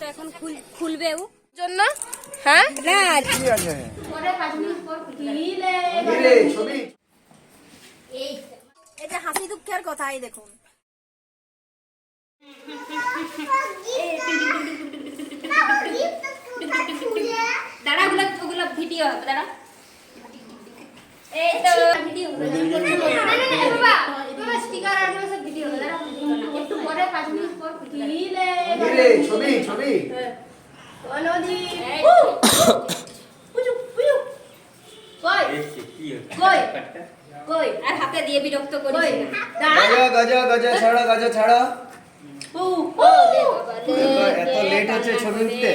তো এখন খুল- খুলবেও। জন্য? হ্যাঁ? ছবি। এটা হাসি দুঃখের কথাই দেখুন। দাঁড়া ওগুলো ওগুলো ভিডিও হবে দাঁড়া। এই তো। ভিডিও স্টিকার আর সব ভিডিও দাঁড়া। একটু পরে পাঁচ মিনিট পর ছবি ছবি এই কই কই আর হাতে দিয়ে বিরক্ত করিস না গজা গজা গজা ছাড়া গজা ছাড়া এত লেট হচ্ছে ছবি উঠতে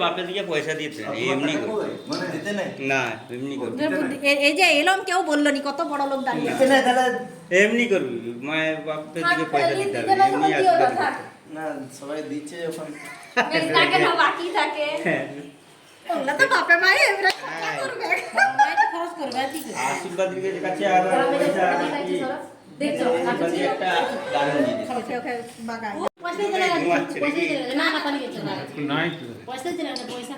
বাবা রে দিকে পয়সা দিতে এমনি করে মানে দিতে না এমনি এই যে এলম কেউ বলল নি কত বড় লোক দাঁড়িয়ে এমনি করবি মায়ের বাপের দিকে পয়সা দিতে হবে এমনি আসবে। না সবাই দিচ্ছে যখন। না বাকি থাকে। ওগুলো তো বাপে মায়ে করবে? খরচ করবে আর কি? আশীর্বাদ দিকে কাছে আর পয়সা কি? দেখছ আশীর্বাদ দিয়ে একটা দারুণ জিনিস। ওকে ওকে বাগায় পয়সা দিলে না না পানি গেছে না নাই তো। পয়সা দিলে না পয়সা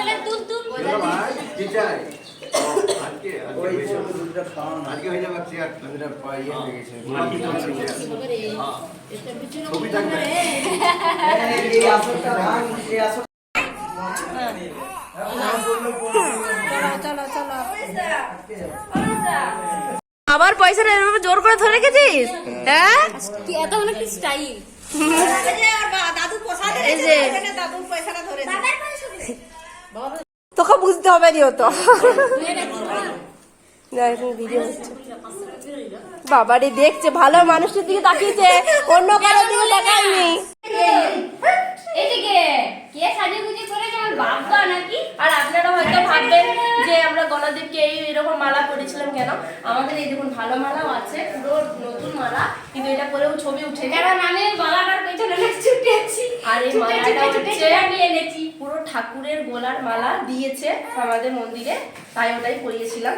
লে তুল দিলে ওই ছোট দুটো খাওয়ানো আজকে হয়ে কি চেয়ারটা আবার পয়সাটা এরকম জোর করে ধরে রেখেছিস? হ্যাঁ? এত হলো কি স্টাইল তোকে বুঝতে হবে নি তো। না, এখন ভিডিও হচ্ছে। বাবারে দেখছে ভালো মানুষের দিকে তাকিয়েছে। অন্য কারোর দিকে তাকায়নি। এদিকে কে সাজে করে আমার বাবা নাকি? আর আপনারা হয়তো ভাববেন যে আমরা গণদেবকে এই এরকম মালা পরেছিলাম কেন? আমাদের এই দেখুন ভালো মালাও আছে পুরো নতুন মালা কিন্তু এটা পরেও ছবি উঠে কারণ আমি গলাটার পেছনে না ছুটেছি। আর এই মালাটা হচ্ছে আমি এনেছি। পুরো ঠাকুরের গোলার মালা দিয়েছে আমাদের মন্দিরে তাই ওটাই পরিয়েছিলাম।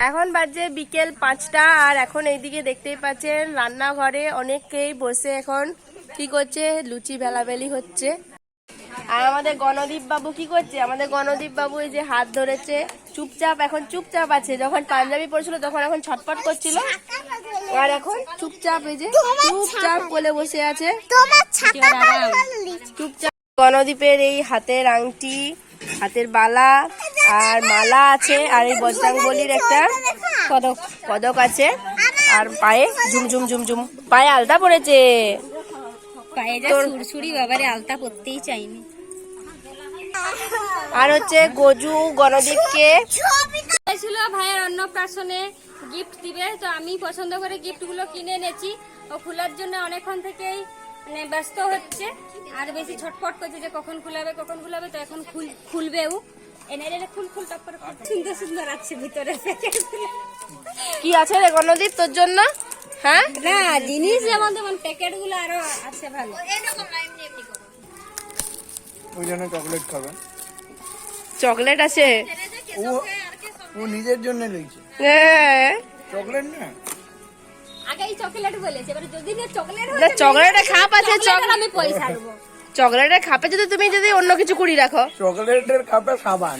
এখন বাজে বিকেল পাঁচটা আর এখন এইদিকে দেখতেই পাচ্ছেন রান্নাঘরে অনেকেই বসে এখন। কি করছে? লুচি বেলাবেলি হচ্ছে। আর আমাদের গণদীপ বাবু কি করছে? আমাদের গণদীপ বাবু এই যে হাত ধরেছে। চুপচাপ এখন চুপচাপ আছে। যখন পাঞ্জাবি পড়ছিল তখন এখন ছটফট করছিল। আর এখন চুপচাপ এই যে চুপচাপ বলে বসে আছে। চুপচাপ গণদীপের এই হাতের আংটি হাতের বালা আর মালা আছে আর এই বজরাং বলির একটা পদক পদক আছে। আর পায়ে ঝুম ঝুম ঝুম ঝুম পায়ে আলতা পড়েছে। পায়ে যা সুরসুরি বাবারে আলতা পরতেই চাইনি। আর হচ্ছে গজু গণদীপকে। ছিল ভাইয়ের অন্নপ্রাশনে গিফট দিবে তো আমি পছন্দ করে গিফটগুলো কিনে এনেছি। ও খোলার জন্য অনেকক্ষণ থেকেই মানে ব্যস্ত হচ্ছে। আর বেশি ছটফট করছে যে কখন খুলাবে কখন খুলাবে তো এখন খুল খুলবেও। এনে এনে খুল খুল টপ করে খুব সুন্দর সুন্দর আছে ভিতরে কি আছে রে গণদীপ তোর জন্য? হ্যাঁ? না জিনিস যেমন তেমন প্যাকেটগুলো আরও আছে ভালো। ওই জন্য চকলেট খাবে চকলেট আছে? ও ও নিজের জন্য লইছে হ্যাঁ। চকলেট না? আগে চকলেট বলেছে এবারে যদি না চকলেট খাপ আছে চকলেট আমি পয়সা দেবো। চকলেটের খাপে যদি তুমি যদি অন্য কিছু কুড়ি রাখো। চকলেটের সাবান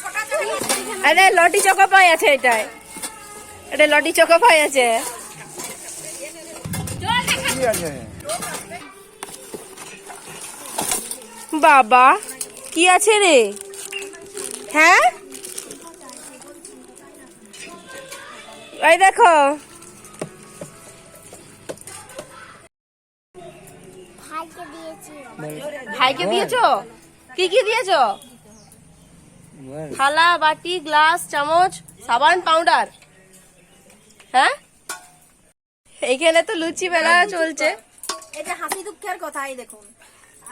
কটা তো আরে লটি চকা পাই আছে এটাই এটা লটি চকা পাই আছে। বাবা, কি আছে রে? হ্যাঁ? দেখো। ভাইকে দিয়েছ? কি কি দিয়েছ? থালা, বাটি, গ্লাস, চামচ, সাবান, পাউডার। হ্যাঁ? এইখানে তো লুচি বেলা চলছে। এটা হাসি দুঃখের কথাই দেখুন।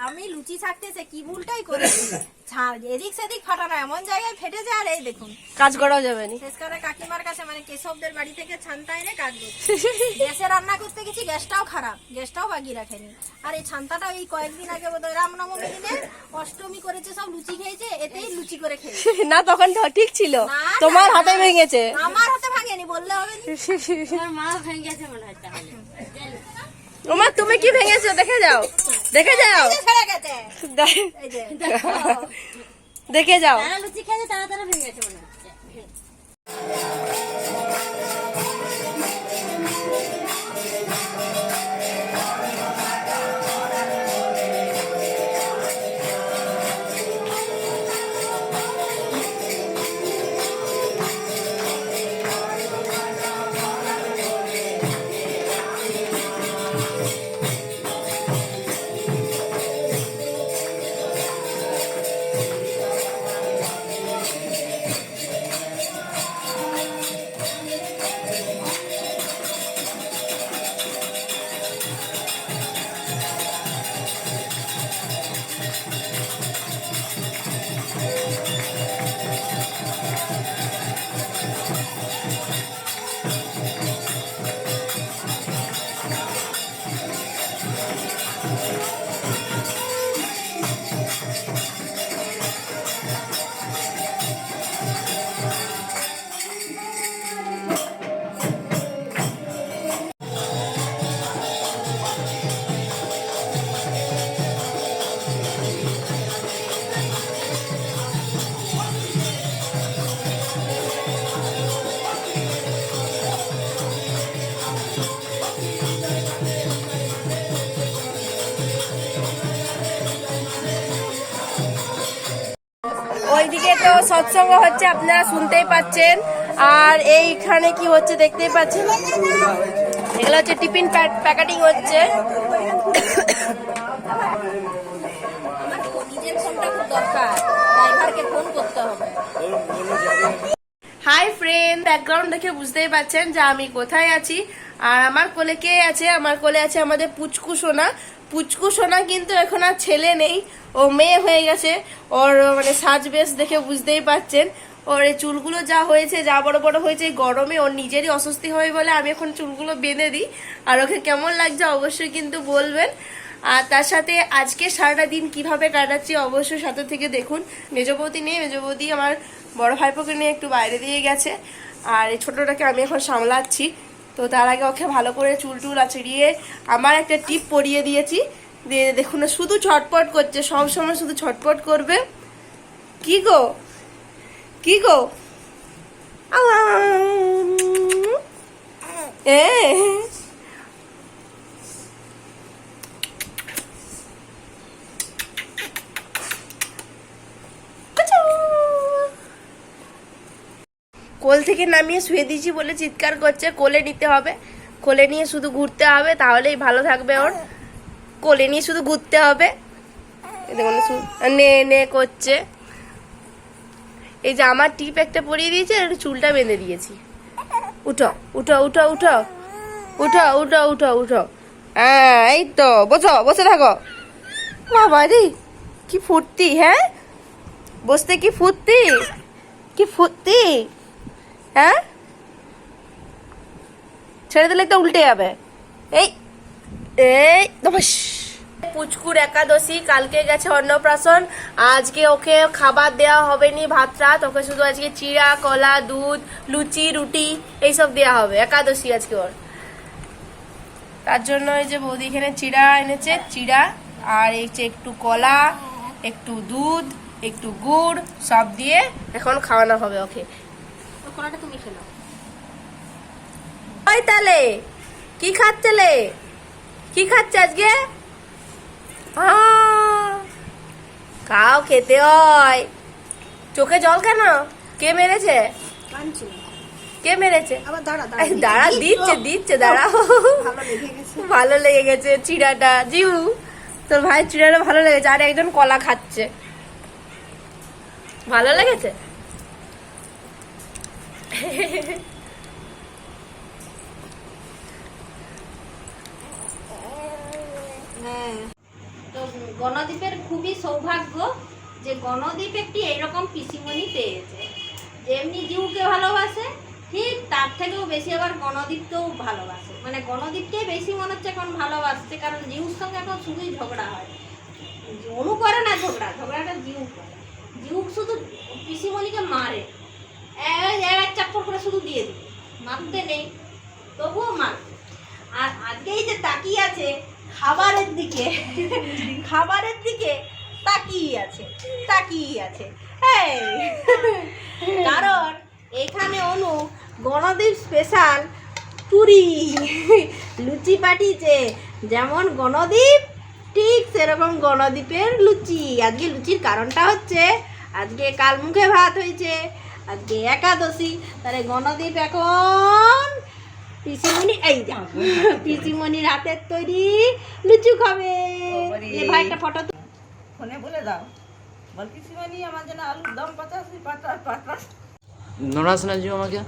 আমি লুচি থাকতে সে কি ভুলটাই করেছি ছাড় এদিক সেদিক ফাটানো এমন জায়গায় ফেটে যায় আর এই দেখুন। কাজ করাও যাবে না। শেষকালে কাকিমার কাছে মানে কেশবদের বাড়ি থেকে এনে কাজ করছে। গ্যাসে রান্না করতে গেছি গ্যাসটাও খারাপ গ্যাসটাও বাগিয়ে রাখেনি। আর এই ছান্তাটা এই কয়েকদিন আগে বোধহয় রামনবমী দিনে অষ্টমী করেছে সব লুচি খেয়েছে এতেই লুচি করে খেয়েছে। না তখন ঠিক ছিল। তোমার হাতে ভেঙেছে। আমার হাতে বললে হবে মা ভেঙে গেছে মনে হয় তাহলে। ওমা তুমি কি ভেঙেছো? দেখে যাও। দেখে যাও। এই যে ছেড়ে গেছে। দে- এই যে দেখে। যাও। তারা তারা তারা ভেঙে গেছে মনে হচ্ছে। সৎসঙ্গ হচ্ছে, আপনারা শুনতেই পাচ্ছেন। আর এইখানে কি হচ্ছে দেখতেই পাচ্ছেন? এগুলো হচ্ছে টিফিন প্যাকেটিং হচ্ছে। হাই ফ্রেন্ড, ব্যাকগ্রাউন্ড দেখে বুঝতেই পাচ্ছেন যে আমি কোথায় আছি। আর আমার কোলে কে আছে? আমার কোলে আছে আমাদের পুচকু সোনা। পুচকু সোনা কিন্তু এখন আর ছেলে নেই। ও মেয়ে হয়ে গেছে। ওর মানে সাজবেশ দেখে বুঝতেই পাচ্ছেন। ওর এই চুলগুলো যা হয়েছে, যা বড় বড় হয়েছে গরমে ওর নিজেরই অস্বস্তি হয় বলে আমি এখন চুলগুলো বেঁধে দিই। আর ওকে কেমন লাগছে অবশ্যই কিন্তু বলবেন। আর তার সাথে আজকে সারাটা দিন কীভাবে কাটাচ্ছি অবশ্যই সাথে থেকে দেখুন। মেজবতী নেই মেজবতী আমার বড় ভাইপোকে নিয়ে একটু বাইরে দিয়ে গেছে। আর এই ছোটোটাকে আমি এখন সামলাচ্ছি। তো তার আগে ওকে ভালো করে চুল টুল আছড়িয়ে আমার একটা টিপ পরিয়ে দিয়েছি। দিয়ে দেখুন না, শুধু ছটপট করছে, সব সময় শুধু ছটপট করবে। কি গো? কি গো? এ কোল থেকে নামিয়ে শুয়ে দিয়েছি বলে চিৎকার করছে, কোলে নিতে হবে। কোলে নিয়ে শুধু ঘুরতে হবে, তাহলেই ভালো থাকবে ওর। কোলে নিয়ে শুধু ঘুরতে হবে। নে নে করছে। এই যে আমার টিপ একটা পরিয়ে দিয়েছে, আর চুলটা বেঁধে দিয়েছি। উঠো উঠো উঠো উঠো। উঠো উঠো উঠো উঠো। হ্যাঁ এই তো, বসো, বসে থাকো। বাবা রে, কি ফুর্তি হ্যাঁ? বসতে কি ফুর্তি? কি ফুর্তি? হ্যাঁ? ছেড়ে দিলে তো উল্টে যাবে। এই এই। পুচকুর একাদশী, কালকে গেছে অন্নপ্রাশন। আজকে ওকে খাবার দেওয়া হবে নি ভাত রাত ওকে শুধু আজকে চিড়া, কলা, দুধ, লুচি, রুটি, এইসব দেওয়া হবে। একাদশী আজকে ওর। তার জন্য এই যে বৌদি এখানে চিড়া এনেছে, চিড়া, আর এই যে একটু কলা, একটু দুধ, একটু গুড়, সব দিয়ে এখন খাওয়ানো হবে ওকে। ওই কলাটা তুমি খেলো ওই তালে কি খাচ্ছেলে কি খাচ্ছে আজকে? খাও খেতে হয়। চোখে জল কেন? কে মেরেছে? কে মেরেছে? দাঁড়া দাঁড়া। দিচ্ছে দিচ্ছে দাঁড়া। ভালো লেগে গেছে। চিড়াটা। জিউ তোর ভাই চিড়াটা ভালো লেগেছে। আর একজন কলা খাচ্ছে। ভালো লেগেছে? তো গণদ্বীপের খুবই সৌভাগ্য যে গণদ্বীপ একটি এইরকম পিসিমণি পেয়েছে। যেমনি জিউকে ভালোবাসে, ঠিক তার থেকেও বেশি আবার গণদ্বীপকেও ভালোবাসে। মানে গণদ্বীপকে বেশি মনে হচ্ছে এখন ভালোবাসছে, কারণ জিউর সঙ্গে এখন শুধুই ঝগড়া হয়। অনু করে না ঝগড়া, ঝগড়াটা জিউ করে। জিউ শুধু পিসিমণিকে মারে। এক এক চাপ্পর করে শুধু দিয়ে দিবে। মারতে নেই, তবুও মারবে আর আজকেই যে তাকিয়ে আছে, খাবারের দিকে খাবারের দিকে তাকিয়ে আছে তাকিয়ে আছে। কারণ এখানে অনু গণদ্বীপ স্পেশাল পুরি লুচি পাঠিয়েছে। যেমন গণদ্বীপ ঠিক সেরকম গণদ্বীপের লুচি। আজকে লুচির কারণটা হচ্ছে, আজকে কাল মুখে ভাত হয়েছে। আজকে একাদশী তাহলে গণদীপ এখন পিসিমণি এই যা পিসিমণির হাতের তৈরি লুচি খাবে। এ ভাই একটা ফটো ফোনে বলে দাও। বল পিসিমণি আমার জন্য আলুর দম পচাশি পাঁচাশ পাঁচাশ নড়াস না জিও আমাকে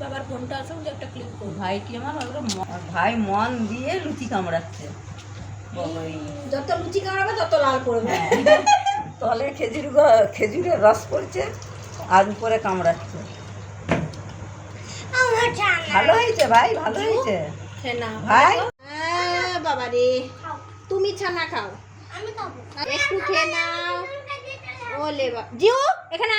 বাবার ফোনটা আছে ওই যে একটা ক্লিক করো ভাই কি আমার ভাই মন দিয়ে লুচি কামড়াচ্ছে। যত লুচি কামড়াবে তত লাল পড়বে। তলে খেজুর খেজুরের রস পড়ছে। আর উপরে কামড়াচ্ছে। ভালো হয়েছে ভাই ভালো হয়েছে। ভাই? বাবা রে তুমি ছানা খাও। একটু খেয়ে নাও। ওলে বা জিও এখানে